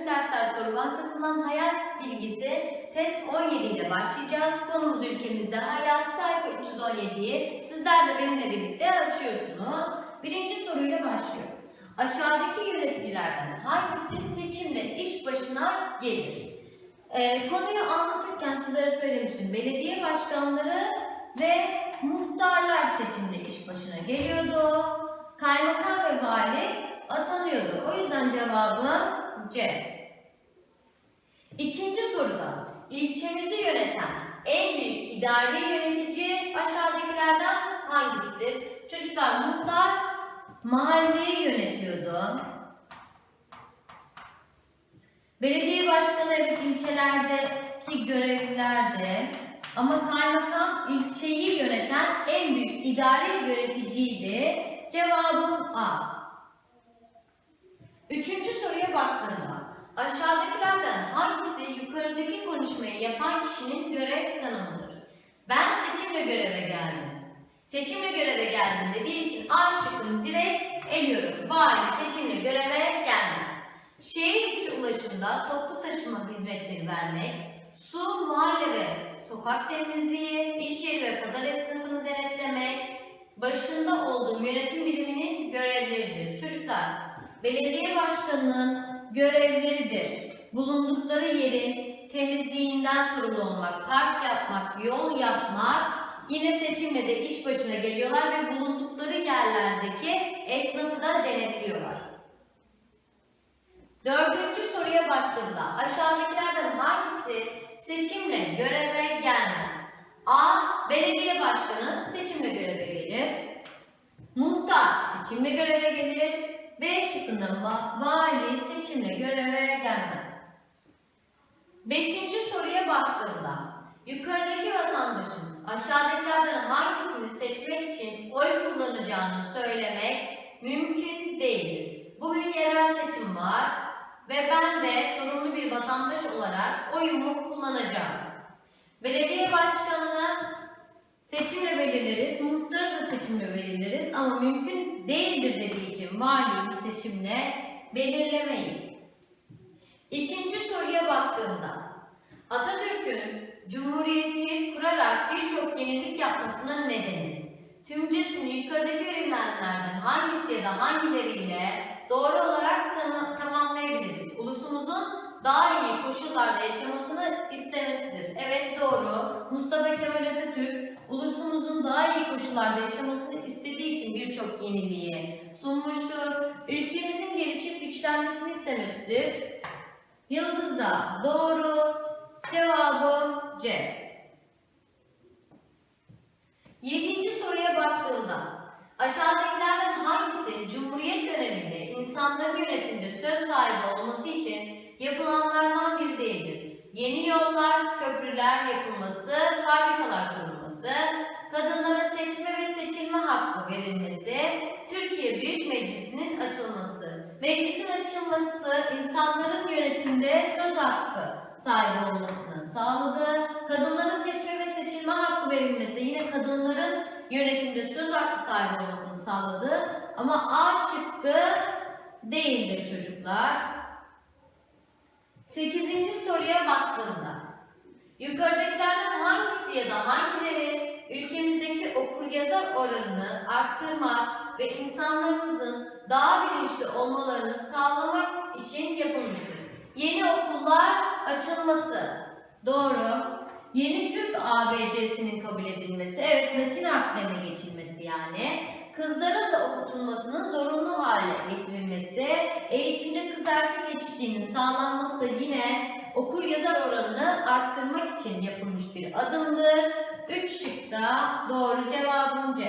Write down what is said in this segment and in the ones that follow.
Tüm Dersler Soru Bankası'ndan hayal bilgisi test 17 ile başlayacağız. Konumuz ülkemizde hayat sayfa 317'yi sizler de benimle birlikte açıyorsunuz. Birinci soruyla başlıyorum. Aşağıdaki yöneticilerden hangisi seçimle iş başına gelir? Ee, konuyu anlatırken sizlere söylemiştim. Belediye başkanları ve muhtarlar seçimle iş başına geliyordu. Kaymakam ve vali atanıyordu. O yüzden cevabım C. İkinci soruda ilçemizi yöneten en büyük idari yönetici aşağıdakilerden hangisidir? Çocuklar muhtar mahalleyi yönetiyordu. Belediye başkanı evet ilçelerdeki görevlilerde ama kaymakam ilçeyi yöneten en büyük idari yöneticiydi. Cevabım A. Üçüncü soruya baktığımda aşağıdakilerden hangisi konuşmayı yapan kişinin görev tanımıdır? Ben seçimle göreve geldim. Seçimle göreve geldim dediği için A şıkkını direkt eliyorum. Vali seçimle göreve gelmez. Şehir içi ulaşımda toplu taşıma hizmetleri vermek, su, mahalle ve sokak temizliği, iş yeri ve pazar esnafını denetlemek, başında olduğum yönetim biriminin görevleridir. Çocuklar, belediye başkanının görevleridir. Bulundukları yerin temizliğinden sorumlu olmak, park yapmak, yol yapmak, yine seçimle de iş başına geliyorlar ve bulundukları yerlerdeki esnafı da denetliyorlar. Dördüncü soruya baktığımda aşağıdakilerden hangisi seçimle göreve gelmez? A. Belediye başkanı seçimle göreve gelir. Muhtar seçimle göreve gelir. B şıkkında va- vali seçimle göreve gelmez. Beşinci soruya baktığımda yukarıdaki vatandaşın aşağıdakilerden hangisini seçmek için oy kullanacağını söylemek mümkün değildir. Bugün yerel seçim var ve ben de sorumlu bir vatandaş olarak oyumu kullanacağım. Belediye başkanını seçimle belirleriz, muhtarı da seçimle belirleriz ama mümkün değildir dediği için valiyi seçimle belirlemeyiz. İkinci soruya baktığımda Atatürk'ün Cumhuriyeti kurarak birçok yenilik yapmasının nedeni tümcesini yukarıdaki verilenlerden hangisi ya da hangileriyle doğru olarak tanı- tamamlayabiliriz? Ulusumuzun daha iyi koşullarda yaşamasını istemesidir. Evet doğru. Mustafa Kemal Atatürk ulusumuzun daha iyi koşullarda yaşamasını istediği için birçok yeniliği sunmuştur. Ülkemizin gelişip güçlenmesini istemesidir. Yıldız da doğru. Cevabı C. Yedinci soruya baktığımda aşağıdakilerden hangisi Cumhuriyet döneminde insanların yönetimde söz sahibi olması için yapılanlardan biri değildir? Yeni yollar, köprüler yapılması, fabrikalar kurulması, kadınlara seçme ve seçilme hakkı verilmesi, Türkiye Büyük Meclisi'nin açılması. Meclisin açılması insanların yönetimde söz hakkı sahibi olmasını sağladı. Kadınlara seçme ve seçilme hakkı verilmesi yine kadınların yönetimde söz hakkı sahibi olmasını sağladı. Ama A şıkkı değildir çocuklar. Sekizinci soruya baktığımda yukarıdakilerden hangisi ya da hangileri ülkemizdeki okur yazar oranını arttırmak ve insanlarımızın daha bilinçli olmalarını sağlamak için yapılmıştır? Yeni okullar açılması. Doğru. Yeni Türk ABC'sinin kabul edilmesi. Evet Latin harflerine geçilmesi yani. Kızların da okutulmasının zorunlu hale getirilmesi. Eğitimde kız erkek eşitliğinin sağlanması da yine okur yazar oranını arttırmak için yapılmış bir adımdır. Üç şıkta doğru cevabım C.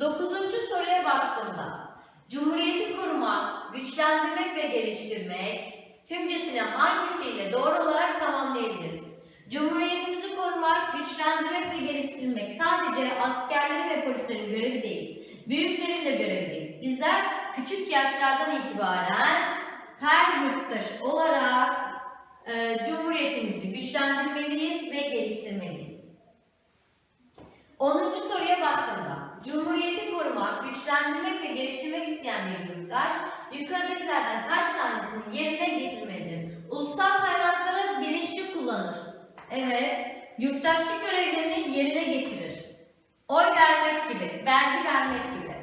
Dokuzuncu soruya baktığımda Cumhuriyeti korumak, güçlendirmek ve geliştirmek tümcesine hangisiyle doğru olarak tamamlayabiliriz? Cumhuriyetimizi korumak, güçlendirmek ve geliştirmek sadece askerlerin ve polislerin görevi değil, büyüklerin de görevi değil. Bizler küçük yaşlardan itibaren her yurttaş olarak e, Cumhuriyetimizi güçlendirmeliyiz ve geliştirmeliyiz. 10. soruya baktığımda Cumhuriyeti korumak, güçlendirmek ve geliştirmek isteyen bir yurttaş yukarıdakilerden kaç tanesi tanesini yerine getirmelidir. Ulusal kaynakları bilinçli kullanır. Evet, yurttaşlık görevlerini yerine getirir. Oy vermek gibi, vergi vermek gibi.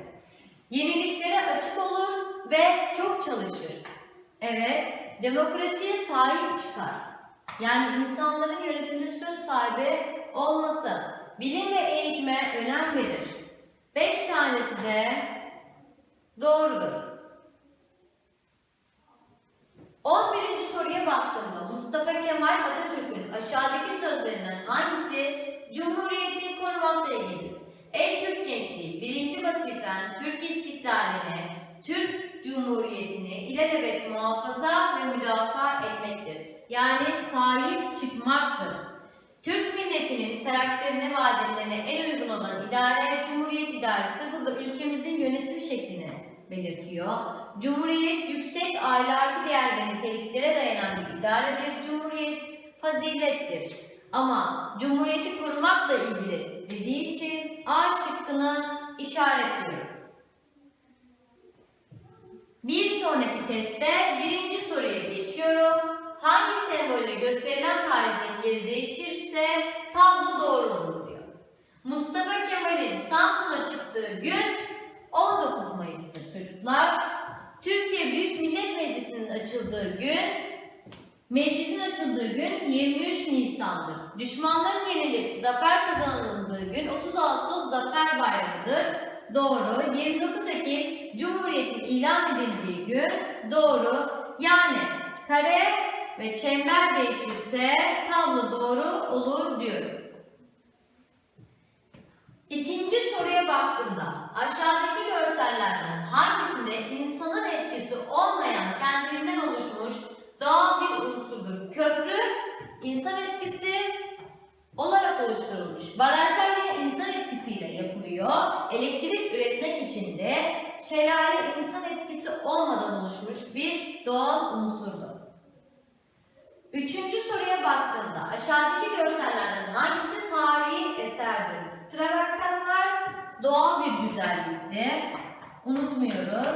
Yeniliklere açık olur ve çok çalışır. Evet, demokrasiye sahip çıkar. Yani insanların yönetimde söz sahibi olması, bilim ve eğitime önem verir. Beş tanesi de doğrudur. 11. soruya baktığımda Mustafa Kemal Atatürk'ün aşağıdaki sözlerinden hangisi Cumhuriyeti korumakla ilgilidir? Ey Türk gençliği, birinci vazifen Türk istiklaline, Türk Cumhuriyeti'ni ilelebet muhafaza ve müdafaa etmektir. Yani sahip çıkmaktır. Türk milletinin karakterine ve adetlerine en uygun olan idare Cumhuriyet idaresidir. Burada ülkemizin yönetim şeklini belirtiyor. Cumhuriyet yüksek ahlaki değer ve niteliklere dayanan bir idaredir. Cumhuriyet fazilettir. Ama Cumhuriyeti korumakla ilgili dediği için A şıkkını işaretliyor. Bir sonraki testte birinci soruya geçiyorum. Hangi sembolle gösterilen tarihin yeri değişirse tablo doğru olur diyor. Mustafa Kemal'in Samsun'a çıktığı gün 19 Mayıs'tır çocuklar. Türkiye Büyük Millet Meclisi'nin açıldığı gün Meclisin açıldığı gün 23 Nisan'dır. Düşmanların yenilip zafer kazanıldığı gün 30 Ağustos Zafer Bayramı'dır. Doğru. 29 Ekim Cumhuriyet'in ilan edildiği gün doğru. Yani kare ve çember değişirse tablo doğru olur diyorum. İkinci soruya baktığımda aşağıdaki görsellerden hangisinde insanın etkisi olmayan kendiliğinden oluşmuş doğal bir unsurdur? Köprü insan etkisi olarak oluşturulmuş. Barajlar yine insan etkisiyle yapılıyor. Elektrik üretmek için de şelale insan etkisi olmadan oluşmuş bir doğal unsurdur. Üçüncü soruya baktığımda aşağıdaki görsellerden hangisi tarihi eserdir? Travertenler doğal bir güzellikti. Unutmuyoruz.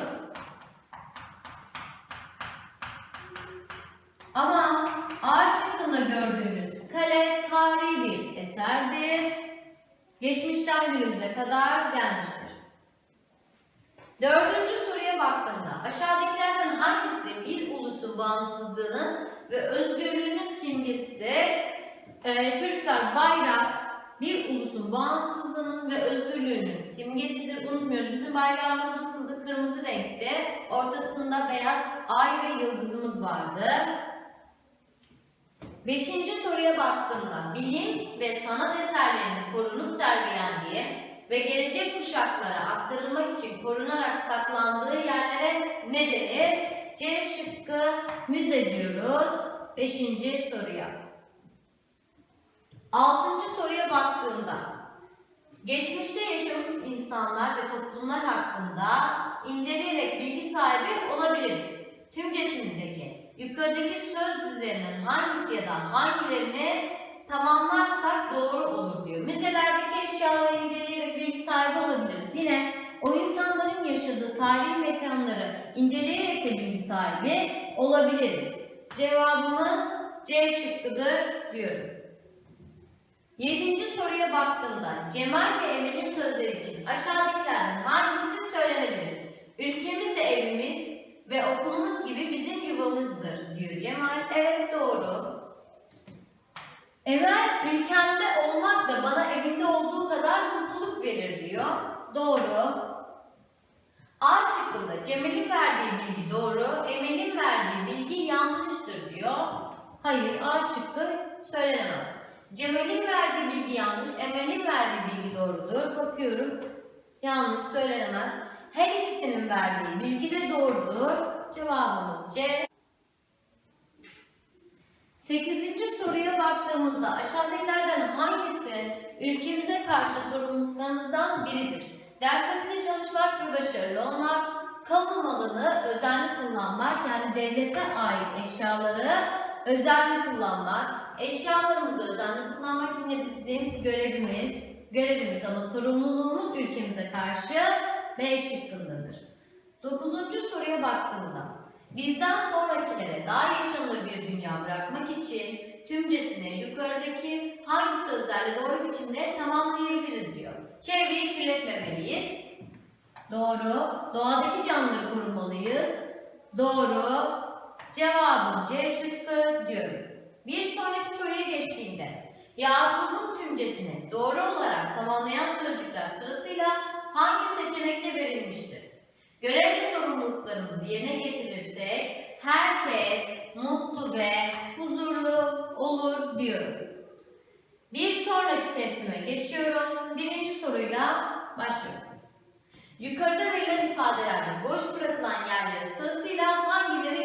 Ama A şıkkında gördüğünüz kale tarihi bir eserdir. Geçmişten günümüze kadar gelmiştir. Dördüncü soruya baktığımda aşağıdakilerden hangisi bir ulusun bağımsızlığının ve özgürlüğünün simgesidir? Ee, çocuklar bayrak bir ulusun bağımsızlığının ve özgürlüğünün simgesidir. Unutmuyoruz. Bizim bayrağımız nasıldı? Kırmızı renkte. Ortasında beyaz ay ve yıldızımız vardı. Beşinci soruya baktığımda bilim ve sanat eserlerinin korunup sergilendiği ve gelecek kuşaklara aktarılmak için korunarak saklandığı yerlere ne denir? C şıkkı müze diyoruz. Beşinci soruya. Altıncı soruya baktığımda geçmişte yaşamış insanlar ve toplumlar hakkında inceleyerek bilgi sahibi olabiliriz. Tümcesindeki yukarıdaki söz dizilerinden hangisi ya da hangilerini tamamlarsak doğru olur diyor. Müzelerdeki eşyaları inceleyerek bilgi sahibi olabiliriz. Yine o insanların yaşadığı tarihi mekanları inceleyerek de bilgi sahibi olabiliriz. Cevabımız C şıkkıdır diyorum. Yedinci soruya baktığımda Cemal ve Emel'in sözleri için aşağıdakilerden hangisi söylenebilir? Ülkemiz de evimiz ve okulumuz gibi bizim yuvamızdır diyor Cemal. Evet doğru. Emel ülkemde olmak da bana evimde olduğu kadar mutluluk verir diyor. Doğru. A şıkkında Cemal'in verdiği bilgi doğru, Emel'in verdiği bilgi yanlıştır diyor. Hayır, A şıkkı söylenemez. Cemal'in verdiği bilgi yanlış, Emel'in verdiği bilgi doğrudur. Bakıyorum, yanlış söylenemez. Her ikisinin verdiği bilgi de doğrudur. Cevabımız C. Sekizinci soruya baktığımızda aşağıdakilerden hangisi ülkemize karşı sorumluluklarımızdan biridir? Derslerinizde çalışmak ve başarılı olmak, kamu malını özenli kullanmak yani devlete ait eşyaları özenli kullanmak, eşyalarımızı özenli kullanmak yine bizim görevimiz, görevimiz ama sorumluluğumuz ülkemize karşı B şıkkındadır. Dokuzuncu soruya baktığımda bizden sonraki üzerinde daha yaşanılır bir dünya bırakmak için tümcesine yukarıdaki hangi sözlerle doğru biçimde tamamlayabiliriz diyor. Çevreyi kirletmemeliyiz. Doğru. Doğadaki canlıları korumalıyız. Doğru. Cevabım C şıkkı diyorum. Bir sonraki soruya geçtiğimde Yakup'un tümcesini doğru olarak tamamlayan sözcükler sırasıyla hangi seçenekte verilmiştir? Görev ve sorumluluklarımızı yerine getirirsek herkes mutlu ve huzurlu olur diyorum. Bir sonraki testime geçiyorum. Birinci soruyla başlıyorum. Yukarıda verilen ifadelerde boş bırakılan yerlere sırasıyla hangileri?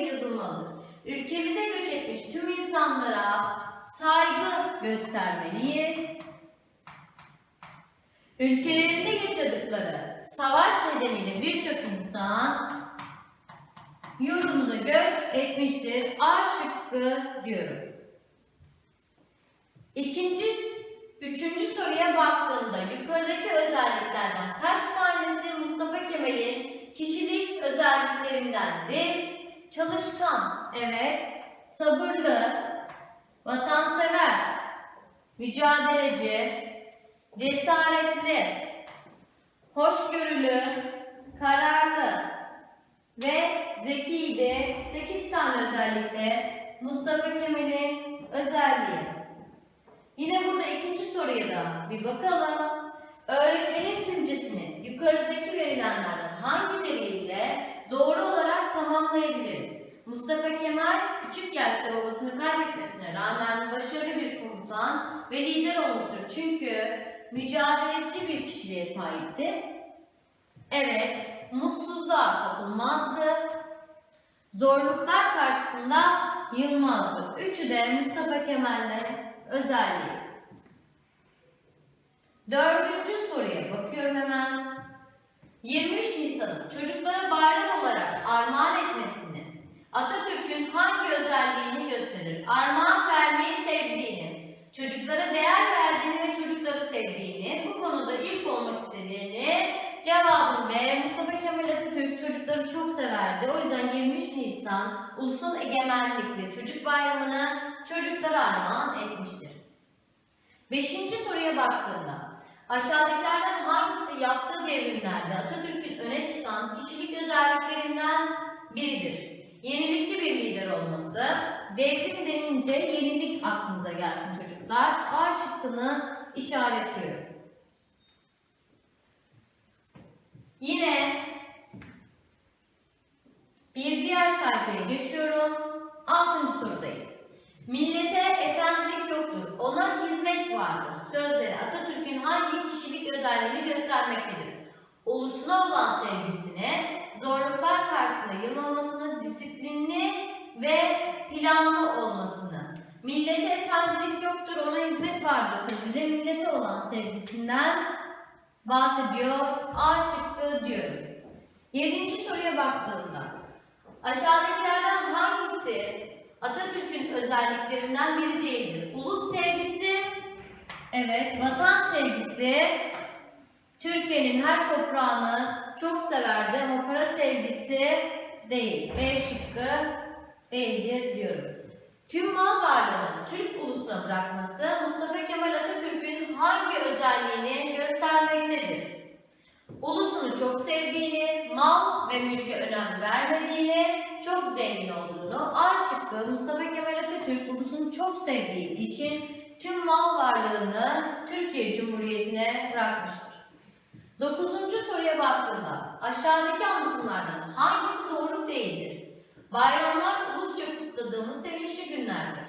Ülkemize göç etmiş tüm insanlara saygı göstermeliyiz. Ülkelerinde yaşadıkları savaş nedeniyle birçok insan yurdumuza göç etmiştir. A şıkkı diyorum. İkinci, üçüncü soruya baktığımda yukarıdaki özelliklerden kaç tanesi Mustafa Kemal'in kişilik özelliklerindendir? Çalışkan, evet. Sabırlı, vatansever, mücadeleci, cesaretli, hoşgörülü, kararlı ve zekiydi. 8 tane özellikle Mustafa Kemal'in özelliği. Yine burada ikinci soruya da bir bakalım. Öğretmenin tümcesini yukarıdaki verilenlerden hangileriyle doğru olarak tamamlayabiliriz? Mustafa Kemal küçük yaşta babasını kaybetmesine rağmen başarılı bir komutan ve lider olmuştur. Çünkü mücadeleci bir kişiliğe sahipti. Evet, mutsuzluğa kapılmazdı. Zorluklar karşısında yılmazdı. Üçü de Mustafa Kemal'le özelliği. Dördüncü soruya bakıyorum hemen. 23 Nisan'ın çocuklara bayram olarak armağan etmesini Hangi özelliğini gösterir? Armağan vermeyi sevdiğini, çocuklara değer verdiğini ve çocukları sevdiğini, bu konuda ilk olmak istediğini cevabım B. Mustafa Kemal Atatürk çocukları çok severdi. O yüzden 23 Nisan Ulusal Egemenlik ve Çocuk Bayramı'nı çocuklara armağan etmiştir. Beşinci soruya baktığımda aşağıdakilerden hangisi yaptığı devrimlerde Atatürk'ün öne çıkan kişilik özelliklerinden biridir? Yenilikçi bir lider olması, devrim denince yenilik aklınıza gelsin çocuklar. A şıkkını işaretliyorum. Yine bir diğer sayfaya geçiyorum. Altıncı sorudayım. Millete efendilik yoktur, ona hizmet vardır. Sözleri Atatürk'ün hangi kişilik özelliğini göstermektedir? Ulusuna olan sevgisini, zorluklar karşısında yılmamasını, disiplinli ve planlı olmasını. Millete efendilik yoktur, ona hizmet vardır sözüyle millete olan sevgisinden bahsediyor. A şıkkı diyorum. Yedinci soruya baktığımda aşağıdakilerden hangisi Atatürk'ün özelliklerinden biri değildir? Ulus sevgisi, evet, vatan sevgisi, Türkiye'nin her toprağını çok severdi ama sevgisi değil. B şıkkı değildir diyorum. Tüm mal varlığını Türk ulusuna bırakması Mustafa Kemal Atatürk'ün hangi özelliğini göstermektedir? Ulusunu çok sevdiğini, mal ve mülke önem vermediğini, çok zengin olduğunu, A şıkkı Mustafa Kemal Atatürk ulusunu çok sevdiği için tüm mal varlığını Türkiye Cumhuriyeti'ne bırakmıştır. Dokuzuncu soruya baktığımda aşağıdaki anlatımlardan hangisi doğru değildir? Bayramlar ulusça kutladığımız sevinçli günlerdir.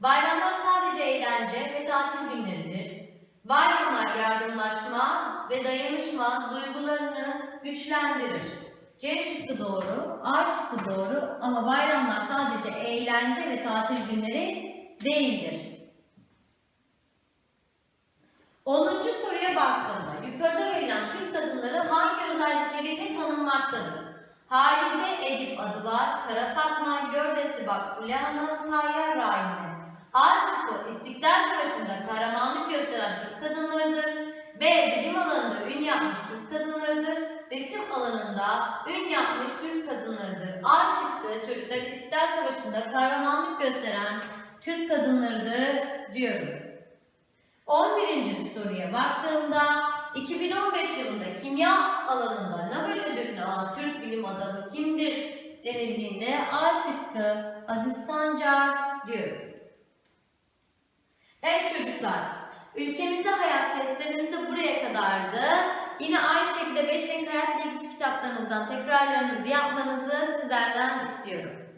Bayramlar sadece eğlence ve tatil günleridir. Bayramlar yardımlaşma ve dayanışma duygularını güçlendirir. C şıkkı doğru, A şıkkı doğru ama bayramlar sadece eğlence ve tatil günleri değildir. 10. soruya baktığımda yukarıda verilen Türk kadınları hangi tanınmaktadır? Halide Edip adı var, Kara Fatma, Gördesi Makbule Hanım, Tayyar Rahime. A şıkkı İstiklal Savaşı'nda kahramanlık gösteren Türk kadınlarıdır. B. Bilim alanında ün yapmış Türk kadınlarıdır. resim alanında ün yapmış Türk kadınlarıdır. A şıkkı çocuklar İstiklal Savaşı'nda kahramanlık gösteren Türk kadınlarıdır diyorum. 11. soruya baktığımda 2015 yılında kimya alanında Nobel ödülünü alan Türk bilim adamı kimdir denildiğinde A şıkkı Aziz Sancar diyorum. Evet çocuklar, ülkemizde hayat testlerimiz de buraya kadardı. Yine aynı şekilde 5 renk hayat bilgisi kitaplarınızdan tekrarlarınızı yapmanızı sizlerden istiyorum.